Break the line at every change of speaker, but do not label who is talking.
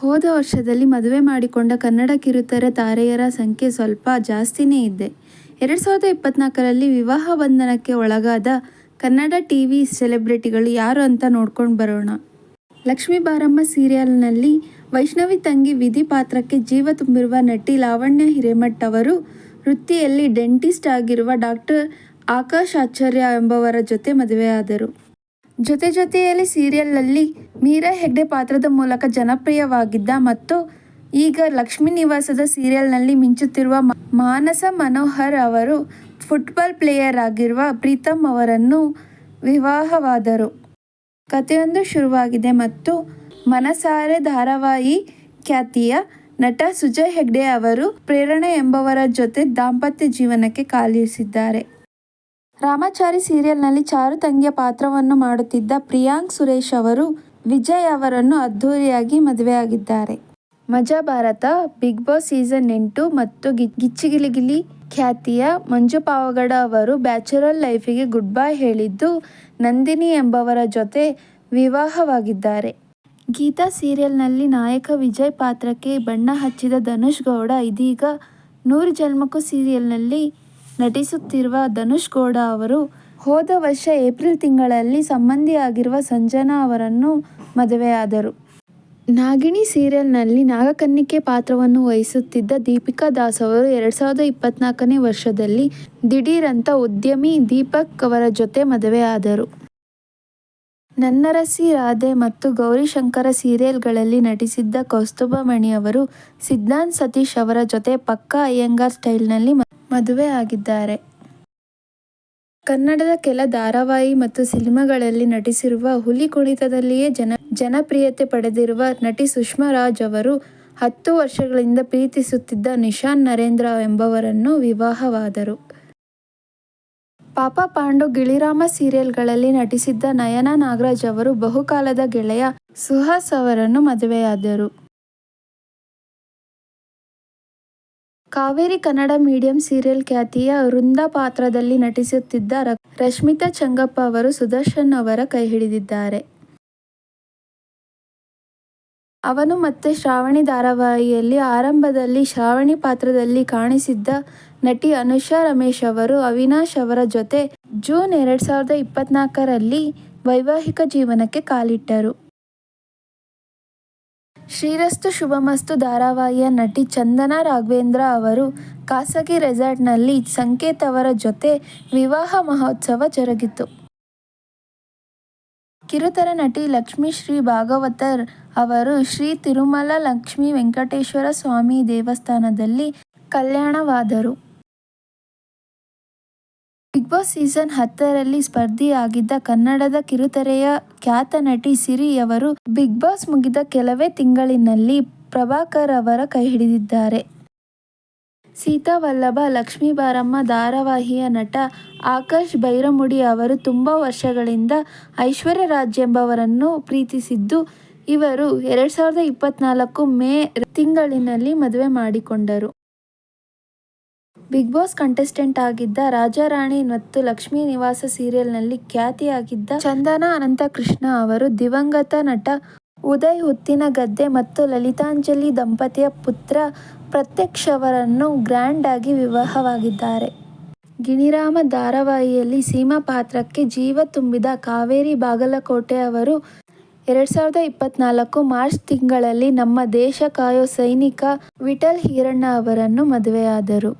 ಹೋದ ವರ್ಷದಲ್ಲಿ ಮದುವೆ ಮಾಡಿಕೊಂಡ ಕನ್ನಡ ಕಿರುತೆರ ತಾರೆಯರ ಸಂಖ್ಯೆ ಸ್ವಲ್ಪ ಜಾಸ್ತಿನೇ ಇದೆ ಎರಡು ಸಾವಿರದ ಇಪ್ಪತ್ನಾಲ್ಕರಲ್ಲಿ ವಿವಾಹ ಬಂಧನಕ್ಕೆ ಒಳಗಾದ ಕನ್ನಡ ಟಿ ವಿ ಸೆಲೆಬ್ರಿಟಿಗಳು ಯಾರು ಅಂತ ನೋಡ್ಕೊಂಡು ಬರೋಣ. ಲಕ್ಷ್ಮೀ ಬಾರಮ್ಮ ಸೀರಿಯಲ್ನಲ್ಲಿ ವೈಷ್ಣವಿ ತಂಗಿ ವಿಧಿ ಪಾತ್ರಕ್ಕೆ ಜೀವ ತುಂಬಿರುವ ನಟಿ ಲಾವಣ್ಯ ಹಿರೇಮಠ್ ಅವರು ವೃತ್ತಿಯಲ್ಲಿ ಡೆಂಟಿಸ್ಟ್ ಆಗಿರುವ ಡಾಕ್ಟರ್ ಆಕಾಶ್ ಆಚಾರ್ಯ ಎಂಬವರ ಜೊತೆ ಮದುವೆಯಾದರು. ಜೊತೆ ಜೊತೆಯಲ್ಲಿ ಸೀರಿಯಲ್ನಲ್ಲಿ ಮೀರಾ ಹೆಗ್ಡೆ ಪಾತ್ರದ ಮೂಲಕ ಜನಪ್ರಿಯವಾಗಿದ್ದ ಮತ್ತು ಈಗ ಲಕ್ಷ್ಮೀ ನಿವಾಸದ ಸೀರಿಯಲ್ನಲ್ಲಿ ಮಿಂಚುತ್ತಿರುವ ಮಾನಸ ಮನೋಹರ್ ಅವರು ಫುಟ್ಬಾಲ್ ಪ್ಲೇಯರ್ ಆಗಿರುವ ಪ್ರೀತಮ್ ಅವರನ್ನು ವಿವಾಹವಾದರು. ಕಥೆಯೊಂದು ಶುರುವಾಗಿದೆ ಮತ್ತು ಮನಸಾರೆ ಧಾರಾವಾಹಿ ಖ್ಯಾತಿಯ ನಟ ಸುಜಯ್ ಹೆಗ್ಡೆ ಅವರು ಪ್ರೇರಣೆ ಎಂಬವರ ಜೊತೆ ದಾಂಪತ್ಯ ಜೀವನಕ್ಕೆ ಕಾಲಿರಿಸಿದ್ದಾರೆ. ರಾಮಾಚಾರಿ ಸೀರಿಯಲ್ನಲ್ಲಿ ಚಾರು ತಂಗಿಯ ಪಾತ್ರವನ್ನು ಮಾಡುತ್ತಿದ್ದ ಪ್ರಿಯಾಂಕ್ ಸುರೇಶ್ ಅವರು ವಿಜಯ್ ಅವರನ್ನು ಅದ್ಧೂರಿಯಾಗಿ ಮದುವೆಯಾಗಿದ್ದಾರೆ. ಮಜಾ ಭಾರತ, ಬಿಗ್ ಬಾಸ್ ಸೀಸನ್ ಎಂಟು ಮತ್ತು ಗಿಚ್ಚಿಗಿಲಿಗಿಲಿ ಖ್ಯಾತಿಯ ಮಂಜು ಪಾವಗಡ ಅವರು ಬ್ಯಾಚುಲರ್ ಲೈಫಿಗೆ ಗುಡ್ ಬೈ ಹೇಳಿದ್ದು ನಂದಿನಿ ಎಂಬವರ ಜೊತೆ ವಿವಾಹವಾಗಿದ್ದಾರೆ. ಗೀತಾ ಸೀರಿಯಲ್ನಲ್ಲಿ ನಾಯಕ ವಿಜಯ್ ಪಾತ್ರಕ್ಕೆ ಬಣ್ಣ ಹಚ್ಚಿದ ಧನುಷ್ ಗೌಡ ಇದೀಗ ನೂರು ಜನ್ಮಕ್ಕೂ ಸೀರಿಯಲ್ನಲ್ಲಿ ನಟಿಸುತ್ತಿರುವ ಧನುಷ್ ಗೌಡ ಅವರು ಹೋದ ವರ್ಷ ಏಪ್ರಿಲ್ ತಿಂಗಳಲ್ಲಿ ಸಂಬಂಧಿಯಾಗಿರುವ ಸಂಜನಾ ಅವರನ್ನು ಮದುವೆಯಾದರು. ನಾಗಿಣಿ ಸೀರಿಯಲ್ನಲ್ಲಿ ನಾಗಕನ್ನಿಕೆ ಪಾತ್ರವನ್ನು ವಹಿಸುತ್ತಿದ್ದ ದೀಪಿಕಾ ದಾಸ್ ಅವರು ಎರಡು ಸಾವಿರದ ಇಪ್ಪತ್ನಾಲ್ಕನೇ ವರ್ಷದಲ್ಲಿ ದಿಢೀರಂತ ಉದ್ಯಮಿ ದೀಪಕ್ ಅವರ ಜೊತೆ ಮದುವೆಯಾದರು. ನನ್ನರಸಿ ರಾಧೆ ಮತ್ತು ಗೌರಿಶಂಕರ ಸೀರಿಯಲ್ಗಳಲ್ಲಿ ನಟಿಸಿದ್ದ ಕೌಸ್ತುಭ ಮಣಿ ಅವರು ಸಿದ್ಧಾಂತ್ ಸತೀಶ್ ಅವರ ಜೊತೆ ಪಕ್ಕಾ ಅಯ್ಯಂಗಾರ್ ಸ್ಟೈಲ್ನಲ್ಲಿ ಮ- ಮದುವೆಯಾಗಿದ್ದಾರೆ ಕನ್ನಡದ ಕೆಲ ಧಾರಾವಾಹಿ ಮತ್ತು ಸಿನಿಮಾಗಳಲ್ಲಿ ನಟಿಸಿರುವ ಹುಲಿ ಕುಣಿತದಲ್ಲಿಯೇ ಜನ, ಜನಪ್ರಿಯತೆ ಪಡೆದಿರುವ ನಟಿ ಸುಷ್ಮಾ ರಾಜ್ ಅವರು ಹತ್ತು ವರ್ಷಗಳಿಂದ ಪ್ರೀತಿಸುತ್ತಿದ್ದ ನಿಶಾನ್ ನರೇಂದ್ರ ಎಂಬವರನ್ನು ವಿವಾಹವಾದರು. ಪಾಪ ಪಾಂಡು ಗಿಳಿರಾಮ ಸೀರಿಯಲ್ಗಳಲ್ಲಿ ನಟಿಸಿದ್ದ ನಯನ ನಾಗರಾಜ್ ಅವರು ಬಹುಕಾಲದ ಗೆಳೆಯ ಸುಹಾಸ್ ಅವರನ್ನು ಮದುವೆಯಾದರು. ಕಾವೇರಿ ಕನ್ನಡ ಮೀಡಿಯಂ ಸೀರಿಯಲ್ ಖ್ಯಾತಿಯ ವೃಂದ ಪಾತ್ರದಲ್ಲಿ ನಟಿಸುತ್ತಿದ್ದ ರಶ್ಮಿತಾ ಚಂಗಪ್ಪ ಅವರು ಸುದರ್ಶನ್ ಅವರ ಕೈಹಿಡಿದಿದ್ದಾರೆ ಅವನು ಮತ್ತೆ ಶ್ರಾವಣಿ ಧಾರಾವಾಹಿಯಲ್ಲಿ ಆರಂಭದಲ್ಲಿ ಶ್ರಾವಣಿ ಪಾತ್ರದಲ್ಲಿ ಕಾಣಿಸಿದ್ದ ನಟಿ ಅನುಷಾ ರಮೇಶ್ ಅವರು ಅವಿನಾಶ್ ಅವರ ಜೊತೆ ಜೂನ್ ಎರಡು ಸಾವಿರದ ಇಪ್ಪತ್ನಾಲ್ಕರಲ್ಲಿ ವೈವಾಹಿಕ ಜೀವನಕ್ಕೆ ಕಾಲಿಟ್ಟರು. ಶ್ರೀರಸ್ತು ಶುಭಮಸ್ತು ಧಾರಾವಾಹಿಯ ನಟಿ ಚಂದನಾ ರಾಘವೇಂದ್ರ ಅವರು ಖಾಸಗಿ ರೆಸಾರ್ಟ್ನಲ್ಲಿ ಸಂಕೇತ್ ಅವರ ಜೊತೆ ವಿವಾಹ ಮಹೋತ್ಸವ ಜರುಗಿತು. ಕಿರುತರ ನಟಿ ಲಕ್ಷ್ಮೀ ಶ್ರೀ ಭಾಗವತರ್ ಅವರು ಶ್ರೀ ತಿರುಮಲ ಲಕ್ಷ್ಮೀ ವೆಂಕಟೇಶ್ವರ ಸ್ವಾಮಿ ದೇವಸ್ಥಾನದಲ್ಲಿ ಕಲ್ಯಾಣವಾದರು. ಬಿಗ್ ಬಾಸ್ ಸೀಸನ್ ಹತ್ತರಲ್ಲಿ ಸ್ಪರ್ಧಿಯಾಗಿದ್ದ ಕನ್ನಡದ ಕಿರುತೆರೆಯ ಖ್ಯಾತ ನಟಿ ಸಿರಿ ಅವರು ಬಿಗ್ ಬಾಸ್ ಮುಗಿದ ಕೆಲವೇ ತಿಂಗಳಿನಲ್ಲಿ ಪ್ರಭಾಕರ್ ಅವರ ಕೈಹಿಡಿದಿದ್ದಾರೆ ಸೀತಾ ವಲ್ಲಭ, ಲಕ್ಷ್ಮೀ ಬಾರಮ್ಮ, ಧಾರಾವಾಹಿಯ ನಟ ಆಕಾಶ್ ಬೈರಮುಡಿ ಅವರು ತುಂಬ ವರ್ಷಗಳಿಂದ ಐಶ್ವರ್ಯ ರಾಜ್ ಎಂಬವರನ್ನು ಪ್ರೀತಿಸಿದ್ದು, ಇವರು ಎರಡು ಸಾವಿರದ ಇಪ್ಪತ್ನಾಲ್ಕು ಮೇ ತಿಂಗಳಿನಲ್ಲಿ ಮದುವೆ ಮಾಡಿಕೊಂಡರು. ಬಿಗ್ ಬಾಸ್ ಕಂಟೆಸ್ಟೆಂಟ್ ಆಗಿದ್ದ ರಾಜಾರಾಣಿ ಮತ್ತು ಲಕ್ಷ್ಮೀ ನಿವಾಸ ಸೀರಿಯಲ್ನಲ್ಲಿ ಖ್ಯಾತಿಯಾಗಿದ್ದ ಚಂದನ ಅನಂತಕೃಷ್ಣ ಅವರು ದಿವಂಗತ ನಟ ಉದಯ್ ಹುತ್ತಿನಗದ್ದೆ ಮತ್ತು ಲಲಿತಾಂಜಲಿ ದಂಪತಿಯ ಪುತ್ರ ಪ್ರತ್ಯಕ್ಷ್ ಅವರನ್ನು ಗ್ರ್ಯಾಂಡ್ ಆಗಿ ವಿವಾಹವಾಗಿದ್ದಾರೆ. ಗಿಣಿರಾಮ ಧಾರಾವಾಹಿಯಲ್ಲಿ ಸೀಮಾ ಪಾತ್ರಕ್ಕೆ ಜೀವ ತುಂಬಿದ ಕಾವೇರಿ ಬಾಗಲಕೋಟೆ ಅವರು ಎರಡು ಸಾವಿರದ ಇಪ್ಪತ್ನಾಲ್ಕು ಮಾರ್ಚ್ ತಿಂಗಳಲ್ಲಿ ನಮ್ಮ ದೇಶ ಕಾಯೋ ಸೈನಿಕ ವಿಠಲ್ ಹೀರಣ್ಣ ಅವರನ್ನು ಮದುವೆಯಾದರು.